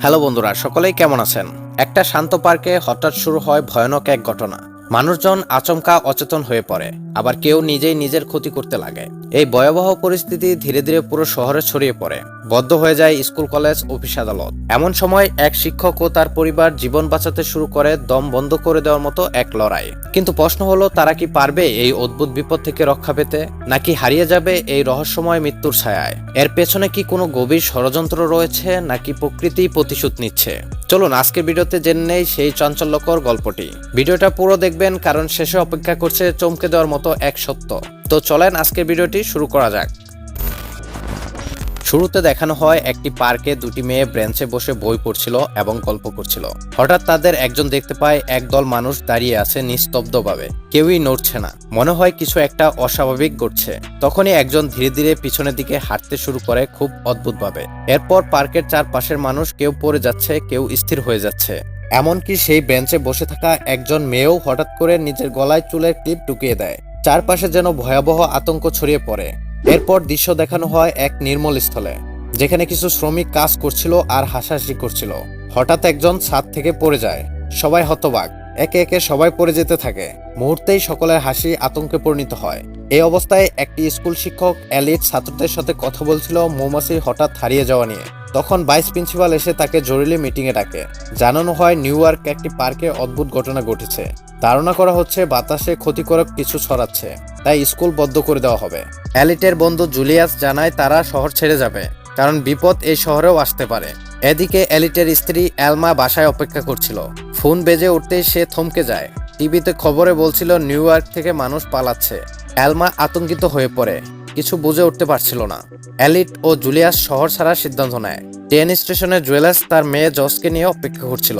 Hello বন্ধুরা সকলেই কেমন আছেন? একটা শান্ত পার্কে হঠাৎ শুরু হয় ভয়ানক এক ঘটনা। মানুষজন আচমকা অচেতন হয়ে পড়ে, আবার কেউ নিজেই নিজের ক্ষতি করতে লাগে। এই ভয়াবহ পরিস্থিতি ধীরে ধীরে পুরো শহরে ছড়িয়ে পড়ে, বদ্ধ হয়ে যায় স্কুল, কলেজ, অফিস, আদালত। এমন সময় এক শিক্ষক ও তার পরিবার জীবন বাঁচাতে শুরু করে দম বন্ধ করে দেওয়ার মতো এক লড়াই। কিন্তু প্রশ্ন হলো, তারা কি পারবে এই অদ্ভুত বিপদ থেকে রক্ষা পেতে, নাকি হারিয়ে যাবে এই রহস্যময় মৃত্যুর ছায়ায়? এর পেছনে কি কোনো গভীর ষড়যন্ত্র রয়েছে, নাকি প্রকৃতি প্রতিশোধ নিচ্ছে? চলুন আজকের ভিডিওতে জেনে নেই সেই চাঞ্চল্যকর গল্পটি। ভিডিওটা পুরো দেখবেন, কারণ শেষে অপেক্ষা করছে চমকে দেওয়ার মতো এক সত্য। তো চলেন আজকের ভিডিওটি শুরু করা যাক। শুরুতে দেখানো হয় একটি পার্কে দুটি মেয়ে ব্রেঞ্চে বসে বই পড়ছিল এবং গল্প করছিল। হঠাৎ তাদের একজন দেখতে পায় একদল মানুষ দাঁড়িয়ে আছে নিস্তব্ধভাবে। কেউই নড়ছে না। মনে হয় কিছু একটা অস্বাভাবিক ঘটছে। তখনই একজন ধীরে ধীরে পিছনের দিকে হাঁটতে শুরু করে খুব অদ্ভুতভাবে। এরপর পার্কের চারপাশের মানুষ কেউ পড়ে যাচ্ছে, কেউ স্থির হয়ে যাচ্ছে। এমনকি সেই বেঞ্চে বসে থাকা একজন মেয়েও হঠাৎ করে নিজের গলায় চুলের ক্লিপ ঢুকিয়ে দেয়। চারপাশে যেন ভয়াবহ আতঙ্ক ছড়িয়ে পড়ে। এরপর দৃশ্য দেখানো হয় এক নির্মল স্থলে, যেখানে কিছু শ্রমিক কাজ করছিল আর হাসাহাসি করছিল। হঠাৎ একজন ছাদ থেকে পড়ে যায়। সবাই হতবাক। একে একে সবাই পড়ে যেতে থাকে। মুহূর্তেই সকলের হাসি আতঙ্কে পরিণত হয়। এই অবস্থায় একটি স্কুল শিক্ষক অ্যালিট ছাত্রদের সাথে কথা বলছিল, মৌমাছি হঠাৎ হারিয়ে যাওয়া নিয়ে। তখন ভাইস প্রিন্সিপাল এসে তাকে জরুরি মিটিংয়ে ডাকে। জানানো হয় নিউ ইয়র্ক একটি পার্কে অদ্ভুত ঘটনা ঘটেছে। ধারণা করা হচ্ছে বাতাসে ক্ষতিকারক কিছু ছড়াচ্ছে, তাই স্কুল বন্ধ করে দেওয়া হবে। অ্যালিটের বন্ধু জুলিয়াস জানায় তারা শহর ছেড়ে যাবে, কারণ বিপদ এই শহরেও আসতে পারে। এদিকে অ্যালিটের স্ত্রী অ্যালমা বাসায় অপেক্ষা করছিল। ফোন বেজে উঠতেই সে থমকে যায়। টিভিতে খবরে বলছিল, নিউ ইয়র্ক থেকে মানুষ পালাচ্ছে। অ্যালমা আতঙ্কিত হয়ে পড়ে। কিছু বুঝে উঠতে পারছিল না। অ্যালিট ও জুলিয়াস শহর ছাড়ার সিদ্ধান্ত নেয়। ট্রেন স্টেশনে জুয়েলার্স তার মেয়ে জসকে নিয়ে অপেক্ষা করছিল।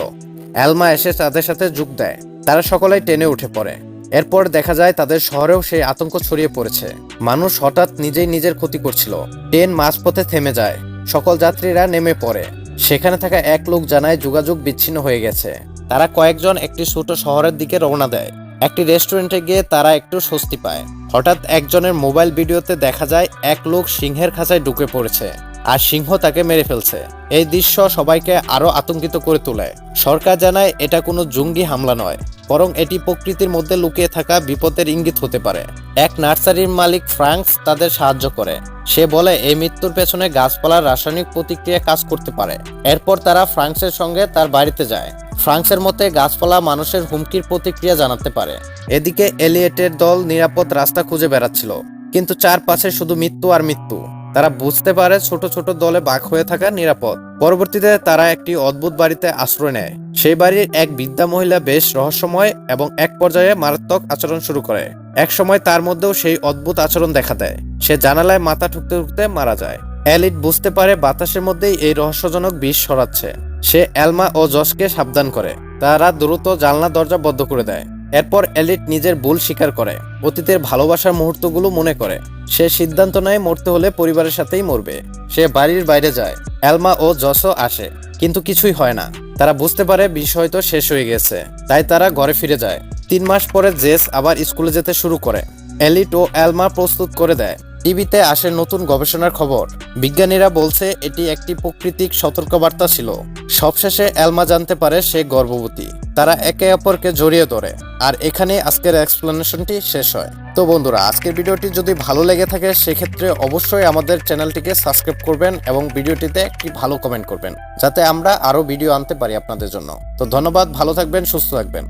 অ্যালমা এসে তাদের সাথে যোগ দেয়। তারা সকলেই ট্রেনে উঠে পড়ে। এরপর দেখা যায় তাদের শহরেও সেই আতঙ্ক ছড়িয়ে পড়েছে। মানুষ হঠাৎ নিজেই নিজের ক্ষতি করছিল। ট্রেন মাঝপথে থেমে যায়। সকল যাত্রীরা নেমে পড়ে। সেখানে থাকা এক লোক জানায় যোগাযোগ বিচ্ছিন্ন হয়ে গেছে। তারা কয়েকজন একটি ছোট শহরের দিকে রওনা দেয়। একটি রেস্টুরেন্টে গিয়ে তারা একটু স্বস্তি পায়। হঠাৎ একজনের মোবাইল ভিডিওতে দেখা যায় এক লোক সিংহের খাঁচায় ঢুকে পড়েছে। আর সিংহ তাকে মেরে ফেলছে। এই দৃশ্য সবাইকে আরও আতঙ্কিত করে তোলে। সরকার জানায়, এটা কোনো জঙ্গি হামলা নয়, বরং এটি প্রকৃতির মধ্যে লুকিয়ে থাকা বিপদের ইঙ্গিত হতে পারে। এক নার্সারির মালিক ফ্রাঙ্কস তাদের সাহায্য করে। সে বলে, এই মৃত্যুর পেছনে গাছপালার রাসায়নিক প্রতিক্রিয়া কাজ করতে পারে। এরপর তারা ফ্রাঙ্কসের সঙ্গে তার বাড়িতে যায়। ফ্রান্সের মতে, গাছপালা মানুষের হুমকির প্রতিক্রিয়া জানাতে পারে। এদিকে এলিয়েটের দল নিরাপদ রাস্তা খুঁজে বেড়াচ্ছিল, কিন্তু চারপাশে শুধু মৃত্যু আর মৃত্যু। তারা বুঝতে পারে ছোট ছোট দলে বাঘ হয়ে থাকা নিরাপদ। পরবর্তীতে তারা একটি অদ্ভুত বাড়িতে আশ্রয় নেয়। সেই বাড়ির এক বৃদ্ধা মহিলা বেশ রহস্যময় এবং এক পর্যায়ে মারাত্মক আচরণ শুরু করে। এক সময় তার মধ্যেও সেই অদ্ভুত আচরণ দেখা দেয়। সে জানালায় মাথা ঠুকতে ঠুকতে মারা যায়। অ্যালিট বুঝতে পারে বাতাসের মধ্যেই এই রহস্যজনক বিষ সরাচ্ছে সে অ্যালমা ও জসকে সাবধান করে। তারা দ্রুত জানলা দরজা বন্ধ করে দেয়। এরপর এলিট নিজের ভুল স্বীকার করে। অতীতের ভালোবাসার মুহূর্তগুলো মনে করে। সে সিদ্ধান্ত নেয় মরতে হলে পরিবারের সাথেই মরবে। সে বাড়ির বাইরে যায়। অ্যালমা ও জসও আসে। কিন্তু কিছুই হয় না। তারা বুঝতে পারে বিষয় তো শেষ হয়ে গেছে। তাই তারা ঘরে ফিরে যায়। তিন মাস পরে জেস আবার স্কুলে যেতে শুরু করে। এলিট ও অ্যালমা প্রস্তুত করে দেয়। টিভিতে আসে নতুন গবেষণার খবর। বিজ্ঞানীরা বলছে, এটি একটি প্রাকৃতিক সতর্কবার্তা ছিল। সবশেষে অ্যালমা জানতে পারে সে গর্ভবতী। তারা একে অপরকে জড়িয়ে ধরে। আর এখানে আজকের এক্সপ্লেনেশনটি শেষ হয়। তো বন্ধুরা, আজকের ভিডিওটি যদি ভালো লেগে থাকে, সেক্ষেত্রে অবশ্যই আমাদের চ্যানেলটিকে সাবস্ক্রাইব করবেন এবং ভিডিওটিতে একটি ভালো কমেন্ট করবেন, যাতে আমরা আরও ভিডিও আনতে পারি আপনাদের জন্য। তো ধন্যবাদ, ভালো থাকবেন, সুস্থ থাকবেন।